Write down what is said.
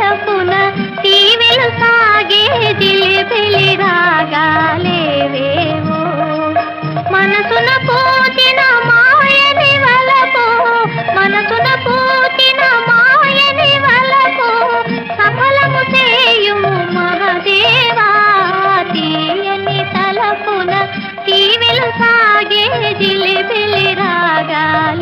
వెలుపున తీవెలు సాగే జిలిబిలి రాగాలేవేవో మనసున పూచిన మాయని వలపు మనసున పూచిన మాయని వలపు. సఫలము చేయుము మహదేవా తీయని తలపున తీవెలు సాగే జిలిబిలి రాగాలేవేవో